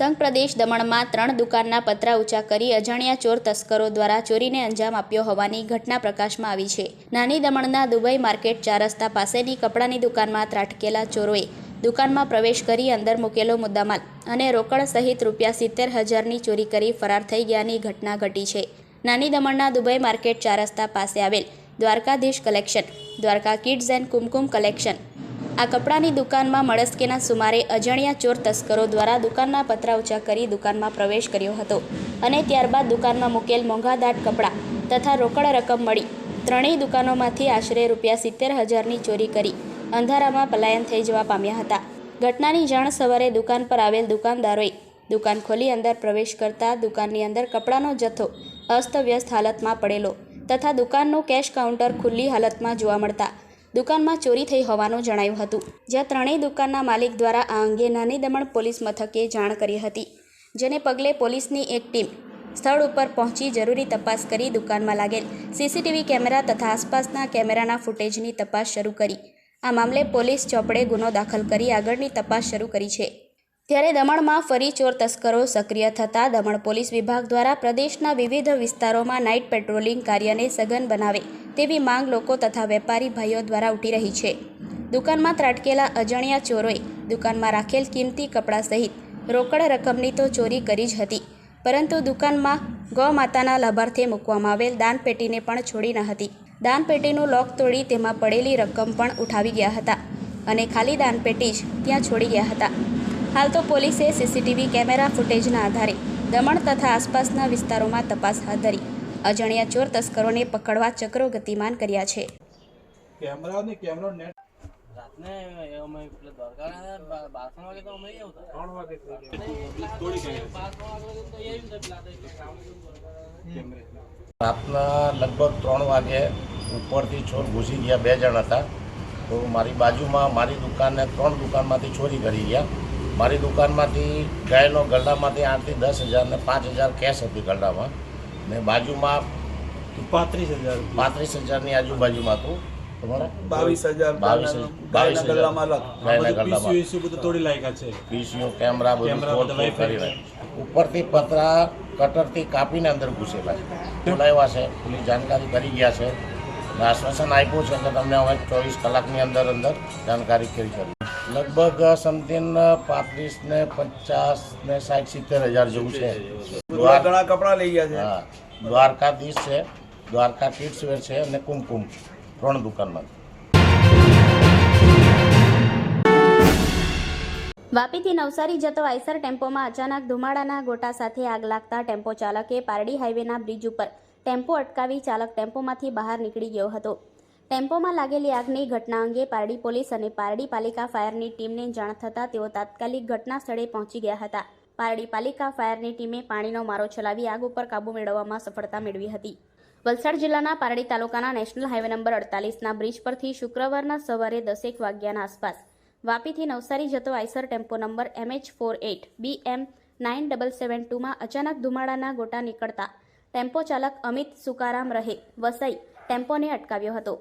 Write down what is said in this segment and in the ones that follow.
સંઘ પ્રદેશ દમણમાં ત્રણ દુકાનના પતરા ઊંચા કરી અજાણ્યા ચોર તસ્કરો દ્વારા ચોરીને અંજામ આપ્યો હોવાની ઘટના પ્રકાશમાં આવી છે. નાની દમણના દુબઈ માર્કેટ ચાર રસ્તા પાસેની કપડાની દુકાનમાં ત્રાટકેલા ચોરોએ દુકાનમાં પ્રવેશ કરી અંદર મૂકેલો મુદ્દામાલ અને રોકડ સહિત રૂપિયા સિત્તેર હજારની ચોરી કરી ફરાર થઈ ગયાની ઘટના ઘટી છે. નાની દમણના દુબઈ માર્કેટ ચાર રસ્તા પાસે આવેલ Dwarkadhish collection, Dwarka kids and Kumkum collection આ કપડાની દુકાનમાં મળસ્કેના સુમારે અજાણ્યા ચોર તસ્કરો દ્વારા દુકાનના પતરા ઊંચા કરી દુકાનમાં પ્રવેશ કર્યો હતો અને ત્યારબાદ દુકાનમાં મૂકેલ મોંઘાદાટ કપડાં તથા રોકડ રકમ મળી. ત્રણેય દુકાનોમાંથી આશરે રૂપિયા સિત્તેર હજારની ચોરી કરી અંધારામાં પલાયન થઈ જવા પામ્યા હતા. ઘટનાની જાણ સવારે દુકાન પર આવેલ દુકાનદારોએ દુકાન ખોલી અંદર પ્રવેશ કરતા દુકાનની અંદર કપડાનો જથ્થો અસ્તવ્યસ્ત હાલતમાં પડેલો તથા દુકાનનું કેશ કાઉન્ટર ખુલ્લી હાલતમાં જોવા મળતા દુકાનમાં ચોરી થઈ હોવાનું જણાયું હતું. જ્યાં ત્રણેય દુકાનના માલિક દ્વારા આ અંગે નાની દમણ પોલીસ મથકે જાણ કરી હતી, જેને પગલે પોલીસની એક ટીમ સ્થળ ઉપર પહોંચી જરૂરી તપાસ કરી દુકાનમાં લાગેલ સીસીટીવી કેમેરા તથા આસપાસના કેમેરાના ફૂટેજની તપાસ શરૂ કરી. આ મામલે પોલીસ ચોપડે ગુનો દાખલ કરી આગળની તપાસ શરૂ કરી છે. ત્યારે દમણમાં ફરી ચોર તસ્કરો સક્રિય થતાં દમણ પોલીસ વિભાગ દ્વારા પ્રદેશના વિવિધ વિસ્તારોમાં નાઇટ પેટ્રોલિંગ કાર્યને સઘન બનાવે તેવી માંગ લોકો તથા વેપારી ભાઈઓ દ્વારા ઉઠી રહી છે. દુકાનમાં ત્રાટકેલા અજાણ્યા ચોરોએ દુકાનમાં રાખેલ કિંમતી કપડાં સહિત રોકડ રકમની તો ચોરી કરી જ હતી, પરંતુ દુકાનમાં ગૌ માતાના લાભાર્થે મૂકવામાં આવેલ દાનપેટીને પણ છોડી ન હતી. દાનપેટીનું લોક તોડી તેમાં પડેલી રકમ પણ ઉઠાવી ગયા હતા અને ખાલી દાનપેટી જ ત્યાં છોડી ગયા હતા. હાલ તો પોલીસે સીસીટીવી કેમેરા ફૂટેજના આધારે દમણ તથા આસપાસના વિસ્તારોમાં તપાસ હાથ ધરી અજાણ્યા ચોર તસ્કરોને પકડવા ચક્રો ગતિમાન કર્યા છે. કેમેરા ને કેમેરો નેટ રાતને અમે પેલા બારસો વાગે તો અમે ત્રણ વાગે લગભગ ત્રણ વાગે ઉપરથી ચોર ઘૂસી ગયા બે જણ હતા. તો મારી બાજુમાં મારી દુકાનને ત્રણ દુકાનમાંથી ચોરી કરી ગયા. મારી દુકાનમાંથી ગાયનો ગલ્લામાંથી આઠથી દસ હજાર ને પાંચ હજાર કેશ હતી ગલ્લામાં. ને બાજુમાં પાંત્રીસ હજાર પાંત્રીસ હજારની આજુબાજુમાં હતું તમારા? બાવીસ હજાર બાવીસ બાવીસ તોડી છે. પીસીઓ કેમેરા બધું કરી ઉપરથી પતરા કટરથી કાપીને અંદર ઘૂસેલા છે. બોલાવ્યા છે. પેલી જાણકારી કરી ગયા છે. આશ્વાસન આપ્યું છે કે તમને હવે ચોવીસ કલાકની અંદર અંદર જાણકારી કરી કરી લગભગ સમથિંગ પાંત્રીસ ને પચાસ ને સાઠ સિત્તેર હજાર જેવું છે. ઘણા કપડાં લઈ ગયા છે. હા દ્વારકાધીશ છે દ્વારકા કિડ્સ વેર છે અને કુમકુમ ત્રણ દુકાનમાં. વાપીથી નવસારી જતો આઈસર ટેમ્પોમાં અચાનક ધુમાડાના ગોટા સાથે આગ લાગતા ટેમ્પો ચાલકે પારડી હાઈવેના બ્રિજ ઉપર ટેમ્પો અટકાવી ચાલક ટેમ્પોમાંથી બહાર નીકળી ગયો હતો. ટેમ્પોમાં લાગેલી આગની ઘટના અંગે પારડી પોલીસ અને પારડી પાલિકા ફાયરની ટીમને જાણ થતાં તેઓ તાત્કાલિક ઘટના સ્થળે પહોંચી ગયા હતા. પારડી પાલિકા ફાયરની ટીમે પાણીનો મારો ચલાવી આગ ઉપર કાબૂ મેળવવામાં સફળતા મેળવી હતી. વલસાડ જિલ્લાના પારડી તાલુકાના નેશનલ હાઈવે નંબર અડતાલીસના બ્રિજ પરથી શુક્રવારના સવારે દસેક વાગ્યાના આસપાસ વાપીથી નવસારી જતો Eicher tempo number MH four eight B M nine double seven ટુમાં અચાનક ધુમાડાના ગોટા નીકળતા ટેમ્પો ચાલક અમિત સુકારામ રહે વસઈ ટેમ્પોને અટકાવ્યો હતો.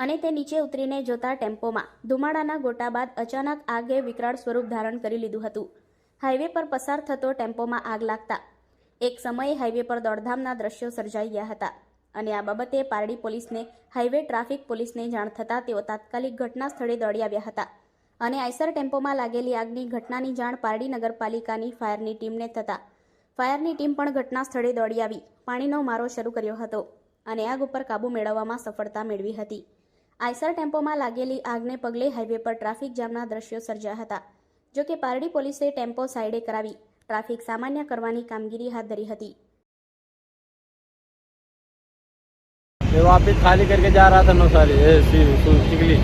અને તે નીચે ઉતરીને જોતા ટેમ્પોમાં ધુમાડાના ગોટા બાદ અચાનક આગે વિકરાળ સ્વરૂપ ધારણ કરી લીધું હતું. હાઈવે પર પસાર થતો ટેમ્પોમાં આગ લાગતા એક સમયે હાઈવે પર દોડધામના દ્રશ્યો સર્જાઈ ગયા હતા અને આ બાબતે પારડી પોલીસને, હાઈવે ટ્રાફિક પોલીસને જાણ થતાં તેઓ તાત્કાલિક ઘટના સ્થળે દોડી આવ્યા હતા અને આઈસર ટેમ્પોમાં લાગેલી આગની ઘટનાની જાણ પારડી નગરપાલિકાની ફાયરની ટીમને થતાં ફાયરની ટીમ પણ ઘટના સ્થળે દોડી આવી. પાણીનો મારો શરૂ કર્યો હતો અને આગ ઉપર કાબૂ મેળવવામાં સફળતા મેળવી હતી. આઈસર ટેમ્પોમાં લાગેલી આગને પગલે હાઈવે પર ટ્રાફિક જામના દ્રશ્યો સર્જ્યા હતા જો કે પારડી પોલીસે ટેમ્પો સાઈડે કરાવી ટ્રાફિક સામાન્ય કરવાની કામગીરી હાથ ધરી હતી मैं वापस खाली करके जा रहा था नौसारी ए, सी- सु- चिखली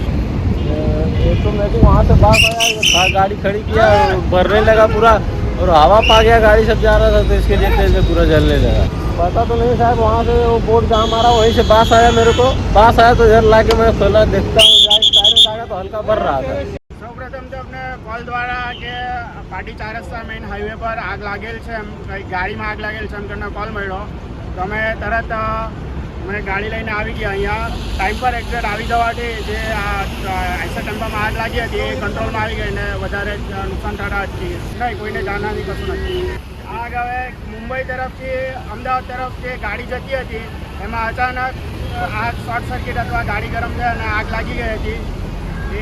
एक तो मेरे को वहाँ से बाग आया था गाड़ी खड़ी किया और भरने लगा पूरा और हवा पा गया गाड़ी सब जा रहा था तो इसके लिए से पूरा जलने लगा पता तो नहीं साहब वहाँ से वो बोर्ड जहाँ मारा वहीं से बास आया मेरे को बास आया तो इधर ला के मैं खोला देखता हूँ डायरेक्ट आया तो हल्का भर रहा था સૌપ્રથમ તો અમને કોલ દ્વારા કે પાટી ચાર રસ્તા મેઇન હાઈવે પર આગ લાગેલ છે એમ કંઈક ગાડીમાં આગ લાગેલ છે એમ કરીને કોલ મળ્યો તો અમે તરત અમે ગાડી લઈને આવી ગયા. અહીંયા ટાઈમ પર એક્ઝેક્ટ આવી જવાથી જે આ આઈસર ટેમ્પામાં આગ લાગી હતી, એ કંટ્રોલમાં આવી ગઈ અને વધારે નુકસાન થતા અટકી નહીં, કોઈને જાનહાની કશું નથી. આગ હવે મુંબઈ તરફથી, અમદાવાદ તરફ જે ગાડી જતી હતી. એમાં અચાનક આગ શોર્ટ સર્કિટ અથવા ગાડી ગરમ થઈ અને આગ લાગી ગઈ હતી.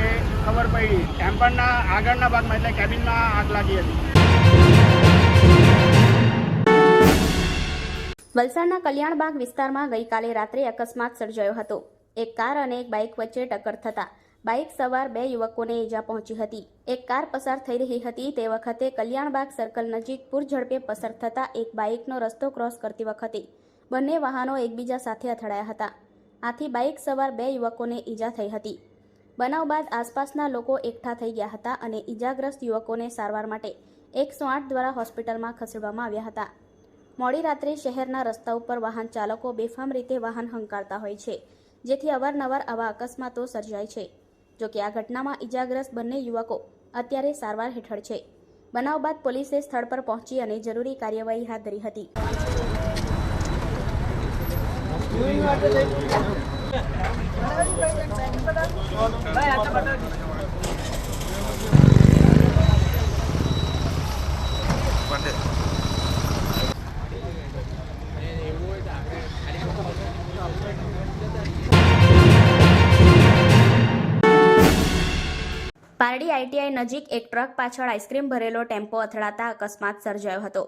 એ ખબર પડી. ટેમ્પરના આગળના ભાગમાં, એટલે કેબિનમાં આગ લાગી હતી. વલસાડના કલ્યાણબાગ વિસ્તારમાં ગઈકાલે રાત્રે અકસ્માત સર્જાયો હતો. એક કાર અને એક બાઇક વચ્ચે ટક્કર થતા બાઇક સવાર બે યુવકોને ઈજા પહોંચી હતી. એક કાર પસાર થઈ રહી હતી તે વખતે કલ્યાણબાગ સર્કલ નજીક પૂર ઝડપે પસાર થતા એક બાઇકનો રસ્તો ક્રોસ કરતી વખતે બંને વાહનો એકબીજા સાથે અથડાયા હતા. આથી બાઇક સવાર બે યુવકોને ઈજા થઈ હતી. બનાવ બાદ આસપાસના લોકો એકઠા થઈ ગયા હતા અને ઈજાગ્રસ્ત યુવકોને સારવાર માટે એકસો આઠ દ્વારા હોસ્પિટલમાં ખસેડવામાં આવ્યા હતા. મોડી રાત્રે શહેરના રસ્તા ઉપર વાહન ચાલકો બેફામ રીતે વાહન હંકારતા હોય છે, જેથી અવારનવાર આવા અકસ્માતો સર્જાય છે. જોકે આ ઘટનામાં ઈજાગ્રસ્ત બંને યુવકો અત્યારે સારવાર હેઠળ છે. બનાવ બાદ પોલીસે સ્થળ પર પહોંચી અને જરૂરી કાર્યવાહી હાથ ધરી હતી. પારડી આઈટીઆઈ નજીક એક ટ્રક પાછળ આઈસ્ક્રીમ ભરેલો ટેમ્પો અથડાતા અકસ્માત સર્જાયો હતો,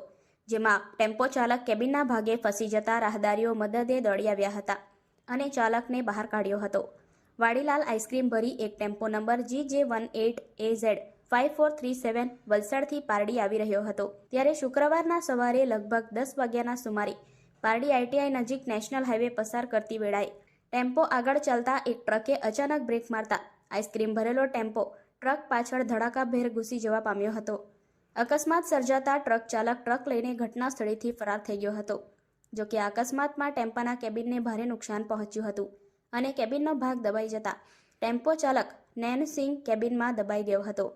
જેમાં ટેમ્પો ચાલક કેબિનના ભાગે ફસી જતા રાહદારીઓ મદદે દોડી આવ્યા હતા અને ચાલકને બહાર કાઢ્યો હતો. વાડીલાલ આઈસ્ક્રીમ ભરી એક tempo number G J one eight A Z five four three seven વલસાડથી પારડી આવી રહ્યો હતો. ત્યારે શુક્રવારના સવારે લગભગ દસ વાગ્યાના સુમારે પારડી આઈટીઆઈ નજીક નેશનલ હાઈવે પસાર કરતી વેળાએ ટેમ્પો આગળ ચાલતા એક ટ્રકે અચાનક બ્રેક મારતા આઈસ્ક્રીમ ભરેલો ટેમ્પો ટ્રક પાછળ ધડાકાભેર ઘૂસી જવા પામ્યો હતો. અકસ્માત સર્જાતા ટ્રક ચાલક ટ્રક લઈને ઘટના સ્થળેથી ફરાર થઈ ગયો હતો. જોકે કે અકસ્માતમાં ટેમ્પાના કેબિનને ભારે નુકસાન પહોંચ્યું હતું અને કેબિનનો ભાગ દબાઈ જતા ટેમ્પો ચાલક નૈનસિંહ કેબિનમાં દબાઈ ગયો હતો.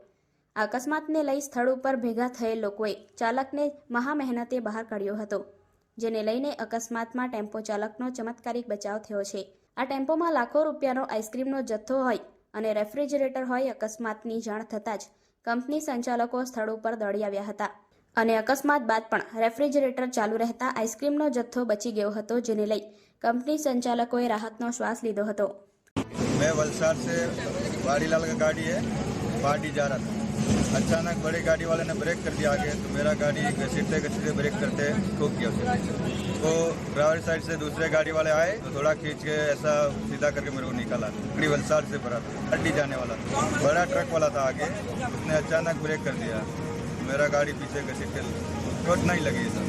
અકસ્માતને લઈ સ્થળ ઉપર ભેગા થયેલ લોકોએ ચાલકને મહા મહેનતે બહાર કાઢ્યો હતો, જેને લઈને અકસ્માતમાં ટેમ્પો ચાલકનો ચમત્કારિક બચાવ થયો છે. આ ટેમ્પોમાં લાખો રૂપિયાનો આઈસ્ક્રીમનો જથ્થો હોય અને રેફ્રિજરેટર હોય અકસ્માતની જાણ થતાં જ કંપની સંચાલકો સ્થળ ઉપર દોડી આવ્યા હતા અને અકસ્માત બાદ પણ રેફ્રિજરેટર ચાલુ રહેતા આઈસ્ક્રીમનો જથ્થો બચી ગયો હતો જેને લઈ કંપની સંચાલકોએ રાહતનો શ્વાસ લીધો હતો मैं वलसाड से वाड़ीलाल का गाड़ी है पार्टी जा रहा था अचानक बड़ी गाड़ी वाले ने ब्रेक कर दिया आगे तो मेरा गाड़ी घसीटते घसीटते ब्रेक करते ठोक दिया उसे तो ड्राइवर साइड से दूसरे गाड़ी वाले आए तो थोड़ा खींच के ऐसा सीधा करके मेरे को निकाला। बड़ी वलसाड से भरा था पार्टी जाने वाला था। बड़ा ट्रक वाला था आगे, उसने अचानक ब्रेक कर दिया। मेरा गाड़ी पीछे घसीट के चोट नहीं लगी सर